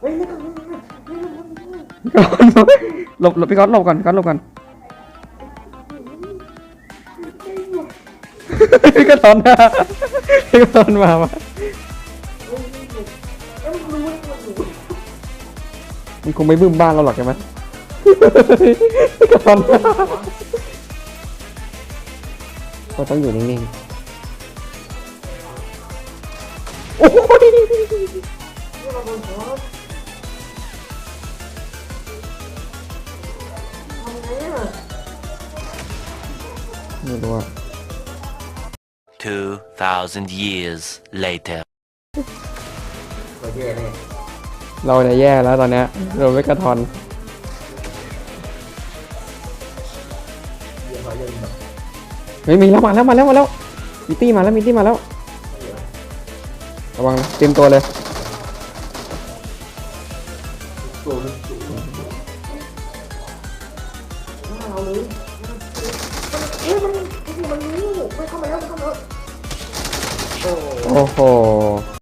เฮ้ยไม่ต้องไม่ต้องไม่ต้องพี่ก๊อตหลบหลบพี่ก๊อตหลบก่อนพี่ก๊อตหลบก่อนพี่ก๊อตตอนหน้าพี่ก๊อตตอนมามาเอ้ยมันรู้ว่ามันคงไม่บึ้มบ้านเราหรอกใช่ไหมพี่ก๊อตตอนหน้าก็ต้องอยู่นิ่งๆโอ้ย ไงอะไม่รู้อะ2,000 years later. โอเคเลยเราเนี่ยแย่แล้วตอนเนี้ยเราไม่กระทอนเดี๋ยวเขาจะแบบเฮ้ยมีแล้วมาแล้วมาแล้วมาแล้วมิตี้มาแล้วมิตี้มาแล้วระวังนะเตรียมตัวเลยตัวมันสูงหน้า เราเลยเฮ้ยมันมันรู้มันเข้ามาแล้วมันเข้ามาแล้วโอ้ โอ้โห